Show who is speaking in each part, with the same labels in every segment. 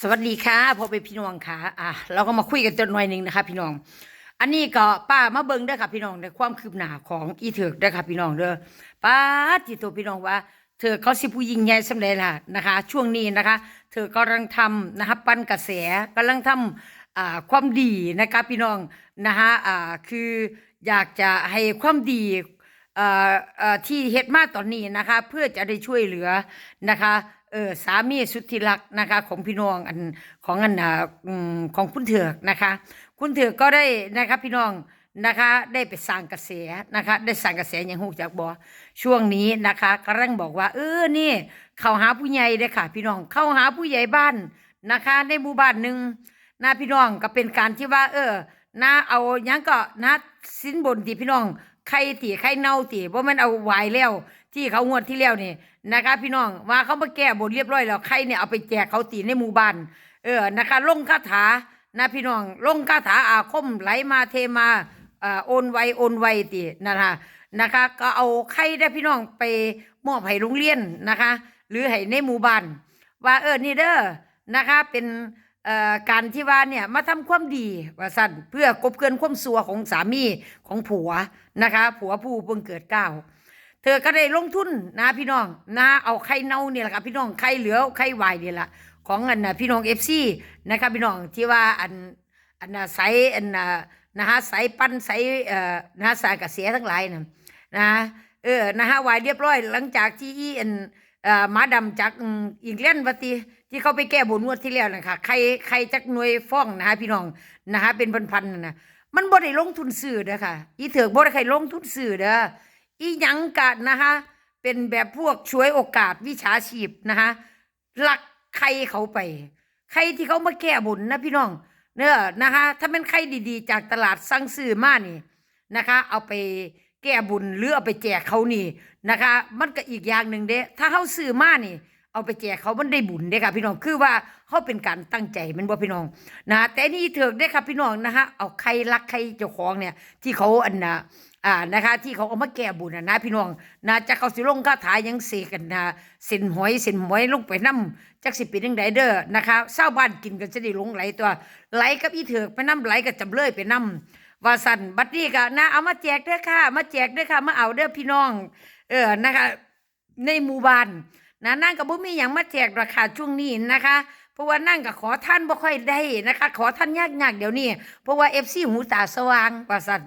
Speaker 1: สวัสดีค่ะพ่อเป็นพี่น้องค่ะอะ เราก็มาคุยกันจนหน่อยหนึ่งนะคะ พี่น้อง อันนี้ก็ป้ามาเบิ่งเด้อค่ะพี่น้องในความคืบหน้าของอีเถิกเด้อค่ะพี่น้องเด้อป้าที่ตัวพี่น้องว่า เธอเขาสิผู้ยิ่งใหญ่สำเร็จล่ะนะคะ ช่วงนี้นะคะ เธอกำลังทำนะคะปั้นกระแสกำลังทำอ่าความดีนะคะพี่น้องนะคะอ่าคืออยากจะให้ความดี ที่เฮ็ดมาตอนนี้นะคะ เพื่อจะได้ช่วยเหลือนะคะเออสามีสุดที่รักนะคะของพี่น้องอันของอันอของคุณเถือกนะคะ คุณเถือกก็ได้นะคะพี่น้องนะคะได้ไปสร้างกระแสนะคะ ได้สร้างกระแสอย่างฮู้จักบ่ช่วงนี้นะคะกำลังบอกว่า เออนี่ เข้าหาผู้ใหญ่เด้อค่ะ พี่น้องเข้าหาผู้ใหญ่บ้านนะคะ ในหมู่บ้านหนึ่งนะพี่น้องก็เป็นการที่ว่า เออนะเอายังก็นะสินบนที่พี่น้อง ไข่ตีไข่เน่าตีเพราะมันเอาไว้แล้ว ที่เขางวดที่แล้วนี่นะคะ พี่น้องว่าเขามาแก้บนเรียบร้อยแล้วไข่เนี่ยเอาไปแจกเขาตีในหมู่บ้านเออนะคะลงคาถานะพี่น้องลงคาถาอาคมไหลมาเทมาอ่าโอนไวโอนไวตีนะคะนะคะ ก็เอาไข่ได้พี่น้องไปมอบให้โรงเรียนนะคะ หรือให้ในหมู่บ้านว่าเออนี่เด้อนะคะเป็น การที่ว่าเนี่ยมาทำความดีว่าสั่นเพื่อกบเกินความสัวของสามีของผัวนะคะ ผัวผู้เพิ่งเกิดเก้าเธอก็ได้ลงทุนนะพี่น้องนะเอาไข่เน่าเนี่ยแหละค่ะพี่น้องไข่เหลือไข่วายเนี่ยแหละของอันน่ะพี่น้องเอฟซีนะคะพี่น้องที่ว่าอันอันน่ะใสอันน่ะนะฮะใสปั้นใสเอ่อนะฮะสายกระเสียทั้งหลายนะนะเออนะฮะวายเรียบร้อย หลังจากที่อีอัน เอ่อหมาดำจากอืมอิงแลนด์วัติที่เขาไปแก้บนงวดที่แล้วนะคะใครใครจักหน่วยฟ้องนะคะพี่น้องนะคะเป็นพันๆนะนะมันบ่ได้ลงทุนซื้อเด้อค่ะอีเถือกบ่ได้ใครลงทุนซื้อเด้ออีหยังกะนะคะเป็นแบบพวกช่วยโอกาสวิชาชีพนะคะลักใครเขาไป ใครที่เขามาแก้บนนะพี่น้องเนอะนะคะถ้าเป็นใครดีๆ จากตลาดสั่งซื้อมานี่นะคะ เอาไป แก้บุญหรือเอาไปแจกเขานี่นะคะ มันก็อีกอย่างหนึ่งเด้ถ้าเขาซื้อมานี่ เอาไปแจกเขามันได้บุญเด้ค่ะ พี่น้องคือว่าเขาเป็นการตั้งใจมันบ่พี่น้องนะแต่นี่เถิกได้ค่ะพี่น้องนะคะเอาใครรักใครเจ้าของเนี่ยที่เขาอันนะอ่านะคะที่เขาเอามาแก้บุญนะนะพี่น้องนะจะเขาสิลงคาถายังเสกันนะเส้นหอยเส้นหอยลงไปน้ำจักสิป็นจังไดเด้อนะคะชาบ้านกินกันจะได้หลงไหลตัวไหลกับอีเถิกไปน้ำไหลกับจำเลยไปน้ำ ว่าสั่นบัดนี้ก็นะเอามาแจกเด้อค่ะ มาแจกเด้อค่ะ มาเอาเด้อพี่น้อง เออนะคะ ในหมู่บ้านนะนั่งกับบ่มีอย่างมาแจกราคาช่วงนี้นะคะ เพราะว่านั่งกับขอท่านบ่ค่อยได้นะคะ ขอท่านยากยากเดี๋ยวนี้เพราะว่าเอฟซีหูตาสว่างว่าสัน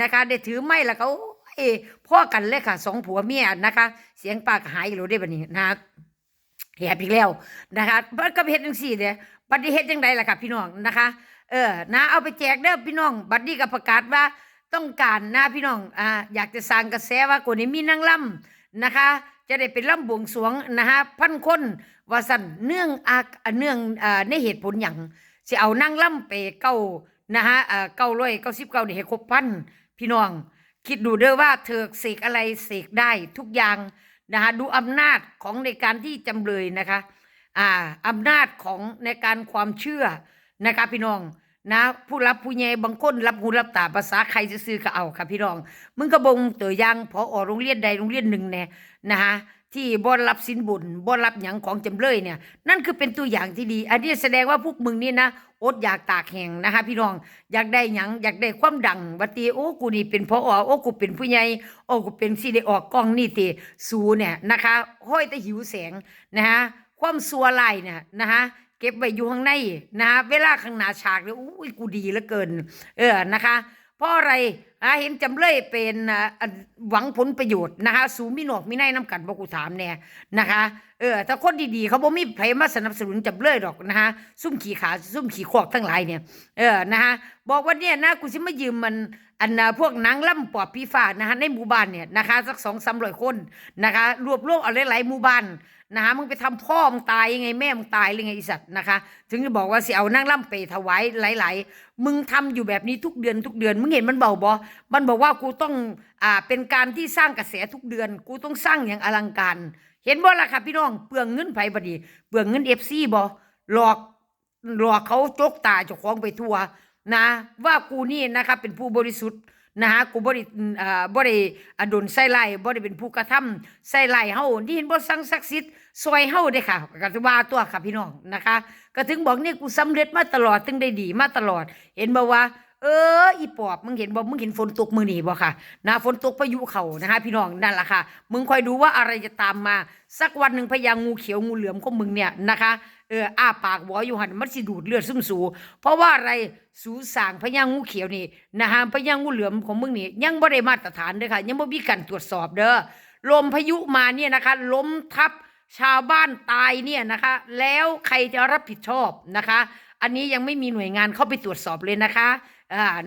Speaker 1: นะคะได้ถือไม้แล้วก็โอ้ยพ่อกันเลยค่ะสองผัวเมียนะคะ เสียงปากหายอยู่ได้แบัดนี้นะคะ แหบอีกแล้วนะคะมันก็เฮ็ดจังซี่เด้บัดนี้เฮ็ดจังไดล่ะค่ะพี่น้องนะคะ เออนะเอาไปแจกเด้อพี่น้อง บัดนี้ก็ประกาศว่าต้องการนะพี่น้องอ่าอยากจะสร้างกระแสว่าคนนี้มีนางล่ำนะคะ จะได้เป็นล่ำบวงสรวงนะคะพันคนว่าสันเนื่องอาเนื่องอ่าในเหตุผลอย่างสิเอานั่งล่ำไปเก้านะคะอ่าเก้าร้อยเก้าสิบเก้านี่ให้ครบพันพี่น้อง คิดดูเด้อว่าเธอเสกอะไรเสกได้ทุกอย่าง นะคะดูอำนาจของในการที่จำเลยนะคะอ่าอำนาจของในการความเชื่อนะคะพี่น้องนะผู้รับผู้ใหญ่บางคนรับหูรับตาภาษาใครจะซื้อก็เอาค่ะพี่น้องมึงก็บงตัวยังพออโรงเรียนใดโรงเรียนหนึ่งแน่นะคะ ที่บ่รับสินบุญบ่รับหยังของจำเลยเนี่ย นั่นคือเป็นตัวอย่างที่ดี อันนี้แสดงว่าพวกมึงนี่นะอดอยากตากแห้งนะคะพี่น้องอยากได้หยังอยากได้ความดังวัตีโอ้กูนี่เป็นพอโอ้กูเป็นผู้ใหญ่โอ้กูเป็นสิได้ออกกล้องนี่ติสูเนี่ยนะคะห้อยแต่หิวแสงนะฮะความสัวลายเนี่ยนะคะเก็บไว้อยู่ข้างในนะฮะเวลาข้างหน้าฉากเนี่ยอุ้กูดีเหลือเกิน เออนะคะ เพราะอะไร อ่าเห็นจำเลยเป็นหวังผลประโยชน์นะคะ สูมีหนวกมีในน้ำกันบอกกูถามแน่นะคะ เออถ้าคนดีๆ เขาบ่มีไผมาสนับสนุนจำเลยดอกนะคะซุ่มขี่ขาซุ่มขี่ขวกทั้งหลายเนี่ย เออนะคะบอกว่าเนี่ยนะกูสิมายืมมันอันนะพวกนางล่ำปอบพี่ฟ้านะคะในหมู่บ้านเนี่ยนะคะสักสองสามร้อยคนนะคะ รวบรวมเอาหลายๆหมู่บ้าน นะคะมึงไปทำพ่อมึงตายยังไงแม่มึงตายหรือไงไอีสัตว์นะคะ ถึงจะบอกว่าสิเอานางล่ำไปถวายหลาย ๆ มึงทำอยู่แบบนี้ทุกเดือนทุกเดือนมึงเห็นมันเบาบอมันบอกว่ากูต้องอ่าเป็นการที่สร้างกระแสทุกเดือน กูต้องสร้างอย่างอลังการ เห็นบ่ล่ะค่ะพี่น้องเปลืองเงินไผบดีเปลืองเงินเอฟซีบ่หลอกหลอกเขาจกตาเจ้าของไปทัวนะ ว่ากูนี่นะคะเป็นผู้บริสุทธิ์ นะฮะกูบ่ได้อ่าบ่ได้อดุลใส่ไล่บ่ได้เป็นผู้กระทำใส่ไล่เฮานี่เห็นบ่สั่งศักดิ์สิทธิ์ซอยเฮาเด้ค่ะก็ถือว่าตัวค่ะพี่น้องนะคะ ก็ถึงบอกนี่กูสำเร็จมาตลอดถึงได้ดีมาตลอด เห็นบ่ว่า เอออีปอบมึงเห็นบ่มึงเห็นฝนตกมือนี่บ่ค่ะนะฝนตกพายุเขานะคะ พี่น้องนั่นแหละค่ะ มึงคอยดูว่าอะไรจะตามมา สักวันหนึ่งพญางูเขียวงูเหลือมของมึงเนี่ยนะคะเอออ้าปากวออยู่หันมันสิดูดเลือดซึมสู เพราะว่าอะไรสูสางพญางูเขียวนี่นะฮะพญางูเหลือมของมึงนี่ยังบ่ได้มาตรฐานเด้อค่ะ ยังบ่มีการตรวจสอบเด้อลมพายุมาเนี่ยนะคะ ล้มทับชาวบ้านตายเนี่ยนะคะ แล้วใครจะรับผิดชอบนะคะ อันนี้ยังไม่มีหน่วยงานเข้าไปตรวจสอบเลยนะคะ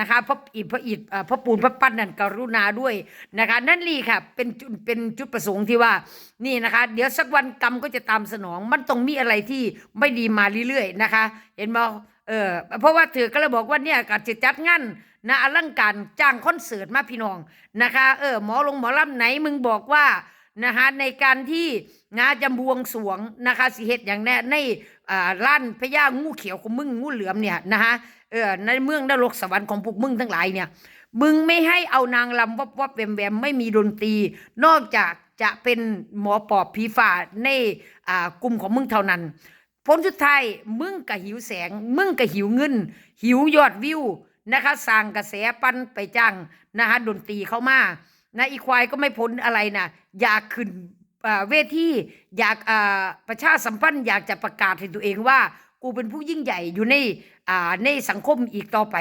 Speaker 1: นะคะพระอิฐพระอิฐอ่าพระปูนพระปั้นนั่นกรุณาด้วยนะคะ นั่นลีค่ะเป็นจุดเป็นจุดประสงค์ที่ว่านี่นะคะ เดี๋ยวสักวันกรรมก็จะตามสนอง มันต้องมีอะไรที่ไม่ดีมาเรื่อยๆนะคะ เห็นบ่เออเพราะว่าเธอก็เลยบอกว่าเนี่ยก็จะจัดงานนะอลังการจ้างคอนเสิร์ตมาพี่น้องนะคะเออหมอลงหมอลำไหนมึงบอกว่านะคะในการที่นะจะบวงสวงนะคะสิเหตุอย่างแน่ในอ่าล้านพญางูเขียวของมึงงูเหลือมเนี่ยนะคะ ออในเมืองนรกสวรรค์ของพวกมึงทั้งหลายเนี่ย มึงไม่ให้เอานางลำวับวับแวมแวมไม่มีดนตรี นอกจากจะเป็นหมอปอบผีฝ่าในอ่ากลุ่มของมึงเท่านั้น ผลสุดท้ายมึงก็หิวแสง มึงก็หิวเงิน หิวยอดวิวนะคะสร้างกระแสปั้นไปจ้างนะคะดนตรีเข้ามานะอีควายก็ไม่พ้นอะไรนะอยากขึ้นเวทีอยากประชาสัมพันธ์อยากจะประกาศให้ตัวเองว่า กูเป็นผู้ยิ่งใหญ่อยู่ในอ่ ในสังคมอีกต่อไป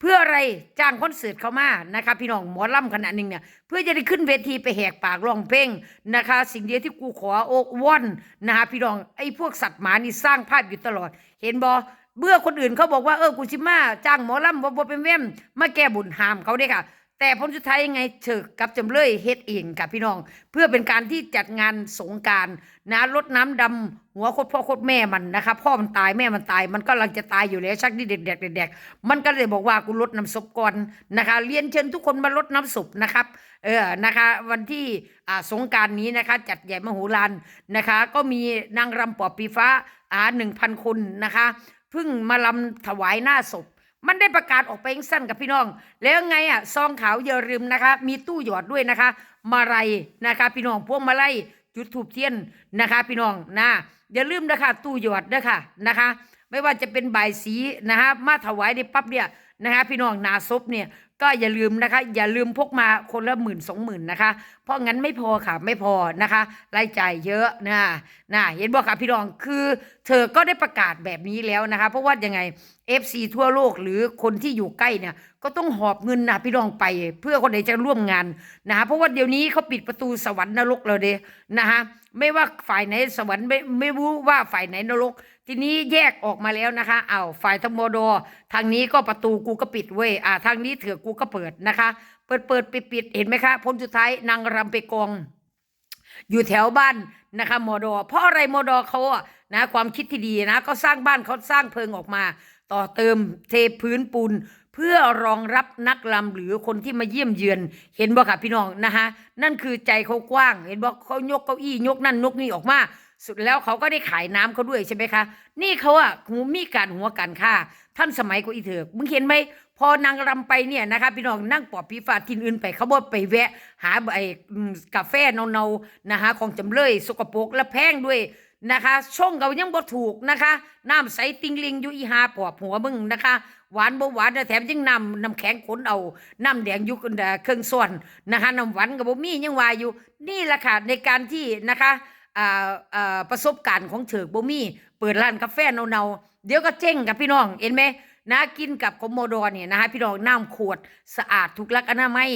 Speaker 1: เพื่ออะไรจ้างคอนเสิร์ตเขามานะคะพี่น้องหมอล่ำขนาดหนึ่งเนี่ยเพื่อจะได้ขึ้นเวทีไปแหกปากร้องเพลงนะคะ สิ่งเดียวที่กูขอโอกวอนนะคะพี่น้องไอ้พวกสัตว์หมานี่สร้างภาพอยู่ตลอด เห็นบอเบื่อคนอื่นเขาบอกว่าเออกูชิมาจ้างหมอล่ำบ่บ่เป็นเว้มมาแก้บุญหามเขาด้ค่ะ แต่ผลสุดท้ายยังไงเถกกับจำเลยเฮ็ดเองกับพี่น้อง เพื่อเป็นการที่จัดงานสงการนะรดน้ำดำหัวโคตรพ่อโคตรแม่มันนะคะพ่อมันตายแม่มันตาย มันก็กำลังจะตายอยู่แล้วชักนี่เด็กๆเด็กมันก็เลยบอกว่ากูลดน้ำศพก่อนนะคะเรียนเชิญทุกคนมาลดน้ำศพนะครับเออนะคะวันที่อ่าสงการนี้นะคะ จัดใหญ่มโหฬารนะคะ ก็มีนางรำปอบปีฟ้าอ่าหนึ่งพันคนนะคะเพิ่งมาลำถวายหน้าศพ มันได้ประกาศออกไปสั้นกับพี่น้อง แล้วไงอะซองขาวอย่าลืมนะคะ มีตู้หยอดด้วยนะคะ มาลัยนะคะ พี่น้องพวงมาลัยจุดถูกเทียนนะคะ พี่น้องนะอย่าลืมนะคะตู้หยอดนะคะนะคะ ไม่ว่าจะเป็นใบสีนะคะมาถวายในปั๊บเนี่ย นะคะพี่น้องนาศพเนี่ยก็อย่าลืมนะคะ อย่าลืมพกมาคนละหมื่นสองหมื่นนะคะ เพราะงั้นไม่พอค่ะไม่พอนะคะรายจ่ายเยอะนะนะเห็นบอกค่ะพี่น้องคือเธอก็ได้ประกาศแบบนี้แล้วนะคะ เพราะว่ายังไง FC ทั่วโลกหรือคนที่อยู่ใกล้เนี่ยก็ต้องหอบเงินนะพี่น้องไป เพื่อคนไหนจะร่วมงานนะคะเพราะว่าเดี๋ยวนี้เขาปิดประตูสวรรค์นรกแล้วเด้นะคะไม่ว่าฝ่ายไหนสวรรค์ไม่ไม่รู้ว่าฝ่ายไหนนรก ทีนี้แยกออกมาแล้วนะคะเอาฝ่ายทางโมโด ทางนี้ก็ประตูกูก็ปิดเว้ยอ่าทางนี้เถือกูก็เปิดนะคะ เปิดเปิดปิดปิดเห็นไหมคะผลสุดท้ายนางรำไปกองอยู่แถวบ้านนะคะโมอดเพราะอะไรโมอดเขาอะนะความคิดที่ดีนะก็สร้างบ้านเขาสร้างเพิงออกมา ต่อเติมเทพื้นปูนเพื่อรองรับนักลำหรือคนที่มาเยี่ยมเยือน เห็นบ่ค่ะพี่น้องนะคะนั่นคือใจเขากว้าง เห็นบ่เขายกเก้าอี้ยกนั่นยกนี่ออกมา สุดแล้วเขาก็ได้ขายน้ำเขาด้วยใช่ไหมคะ นี่เขาอะหูมีการหัวกันค่าท่านสมัยกูอีเถิกมึงเห็นไหมพอนางรำไปเนี่ยนะคะพี่น้องนั่งปอบปีฟ้าทินอื่นไปเขาบอกไปแวะ หาไอ้กาแฟเนาๆนะคะของจำเลยสกปรกและแพงด้วยนะคะช่องเขายังบ่ถูกนะคะน้ำใสติงลิงอยู่อีหาปอบหัวมึงนะคะหวานบ่หวานแต่แถมยังนำน้ำแข็งขนเอาน้ำแดงยุกเครื่องส่วนนะคะน้ำหวานกับบ่มียังว่าอยู่นี่แหละค่ะในการที่นะคะ อ่าอ่าประสบการณ์ของเถิกบ่มีเปิดร้านกาแฟเนาๆเดี๋ยวก็เจ๊งกับพี่น้องเห็นไหมนะกินกับคอมโมโดเนี่ยนะคะพี่น้องน้ำขวดสะอาดถูกลักอนามัย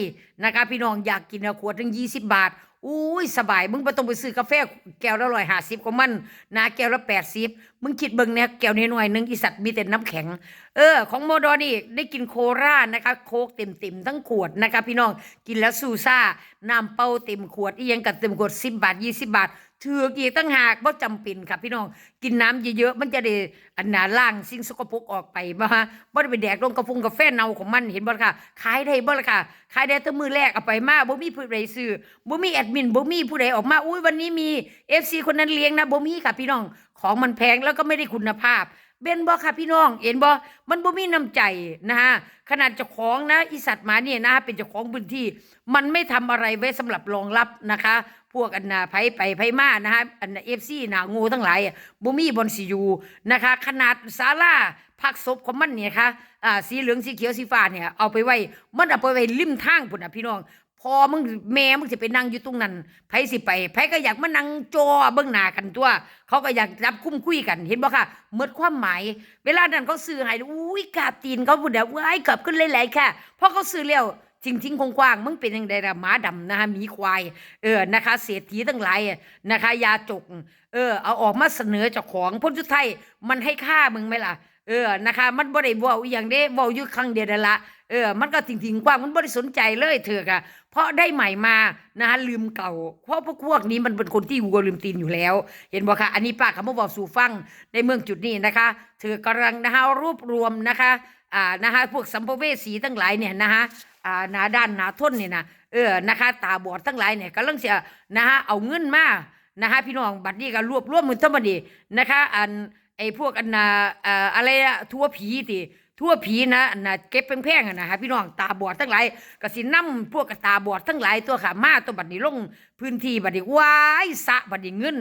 Speaker 1: นะคะพี่น้องอยากกินขวดถึงยี่สิบบาทอุ้ยสบายมึงไม่ต้องไปซื้อกาแฟแก้วละร้อยห้าสิบของมันนะแก้วละแปดสิบมึงคิดเบิ่งเนี่ยแก้วน้อยหนึงอีสัตว์มีแต่น้ำแข็ง เออ ของโมโดนี่ได้กินโครานะคะ โคกเต็มเต็มๆทั้งขวดนะคะ พี่น้องกินแล้วซูซ่าน้ำเป้าเต็มขวดอียังกับเต็มขวดสิบบาทยี่สิบบาทถือกอีกตั้งหากบ่าจำเป็นครับพี่น้องกินน้ำเยอะๆมันจะได้อันหนาล่างสิ่งสกปรกออกไปบ่ฮะบ่ได้ไปแดกลงกระฟงกาแฟเน่าของมันเห็นบ่ค่ะขายได้บ่ล่ะค่ะขายได้แต่มือแรกเอาไปมาบ่มีผู้ใดซื้อบ่มีแอดมินบ่มีผู้ใดออกมาอุ้ยวันนี้มี FC คนนั้นเลี้ยงนะบ่มีค่ะพี่น้องของมันแพงแล้วก็ไม่ได้คุณภาพเบนบอค่ะพี่น้อง เห็นบอมันบ่มีน้ำใจนะฮะขนาดเจ้าของนะอีสัตว์มาเนี่ยนะเป็นเจ้าของพื้นที่ มันไม่ทำอะไรไว้สำหรับรองรับนะคะ พวกอันนาไผไปไผมานะฮะอันเอฟซีนางูทั้งหลายบ่มีบอนสิอยู่นะคะ ขนาดศาลาพักศพของมันเนี่ยค่ะอ่าสีเหลืองสีเขียวสีฟ้าเนี่ยเอาไปไว้มันเอาไปไว้ริมทางพุ่นน่ะพี่น้องพอมึงแม่มึงจะไปนั่งอยู่ตรงนั้นไผสิไปไผก็อยากมานั่งจอเบิ่งหน้ากันตัว เขาก็อยากจับคุ้มคุยกัน เห็นบ่ค่ะหมดความหมาย เวลานั้นเขาซื้อให้อุ้ยกาบตีนเขาพูดแบบว้ายกลับขึ้นหลายๆค่ะพราะเขาซื้อแล้ว จริงๆกว้างมึงเป็นยังไงละหมาดำนะคะหมีควาย เออนะคะ เศรษฐีทั้งหลายนะคะ ยาจก เออ เอาออกมาเสนอเจ้าของพ้นสุดท้ายมันให้ค่ามึงไหมล่ะเออ นะคะ มันบ่ได้เว้าอย่างเด้เว้าอยู่ครั้งเดียวละ เออ มันก็ทิ้งๆกว้าง มันบ่ได้สนใจเลยเถอะค่ะ เพราะได้ใหม่มา นะคะลืมเก่า เพราะพวกพวกนี้มันเป็นคนที่วัวลืมตีนอยู่แล้ว เห็นบ่คะอันนี้ป้าคำว่าบอกสู่ฟังในเมืองจุดนี้นะคะ เธอกำลังนะคะรวบรวมนะคะ อ่า นะคะ พวกสัมภเวสีทั้งหลายเนี่ยนะคะ อ่าหนาด้านหนาทนเนี่ยนะเออนะคะตาบอดทั้งหลายเนี่ยกำลังจะนะคะเอาเงินมานะคะพี่น้องบัดนี้ก็รวบรวมมือทั้งหมดนี่นะคะอันไอ้พวกอันนาเอ่ออะไรอะทั่วผีติทั่วผีนะอันนะเก็บแพงๆอะนะฮะพี่น้องตาบอดทั้งหลายก็สินำพวกกตาบอดทั้งหลายตัวขามาตัวบัดนี้ลงพื้นที่บัดนี้ว้ายสะบัดนี้เงิน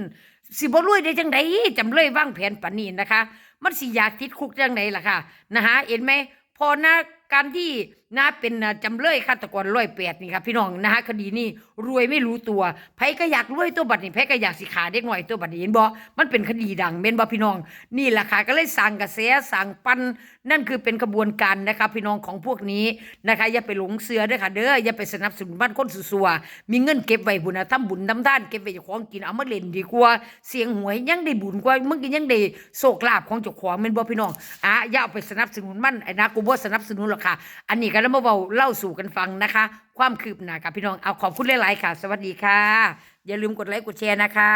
Speaker 1: สิบ่รวยได้จังไดจำเลยวางแผนปานนี้นะคะ มันสิอยากติดคุกจังไดล่ะค่ะนะฮะเห็นไหมพอนะการที่ นะเป็นจำเลยฆาตกรร้อยแปดนี่ครับพี่น้องนะฮะคดีนี้รวยไม่รู้ตัวไผก็อยากรวยตัวบัดนี้ไผก็อยากสิขาเด็กหน่อยตัวบัดนี้เห็นบ่มันเป็นคดีดังเม่นบ่พี่น้อง นี่แหละค่ะก็เลยสั่งกระแสสั่งปันนั่นคือเป็นกระบวนการนะคะพี่น้องของพวกนี้นะคะอย่าไปหลงเสือเด้อค่ะเด้ออย่าไปสนับสนุนบ้านคนสัวมีเงินเก็บไว้บุญนะทำบุญทำทานเก็บไว้เจ้าของกินเอามาเล่นดีกว่าเสียงหวยยังได้บุญกว่ามึงก็ยังได้โชคลาภของเจ้าของแม่นบ่พี่น้องอะอย่าเอาไปสนับสนุนมันไอ้นะกูบ่สนับสนุนหรอกค่ะ อันนี้ก็แล้วมาเว้าเล่าสู่กันฟังนะคะ ความคืบหน้ากับพี่น้องเอาขอบคุณหลายๆค่ะ สวัสดีค่ะ อย่าลืมกดไลค์กดแชร์นะคะ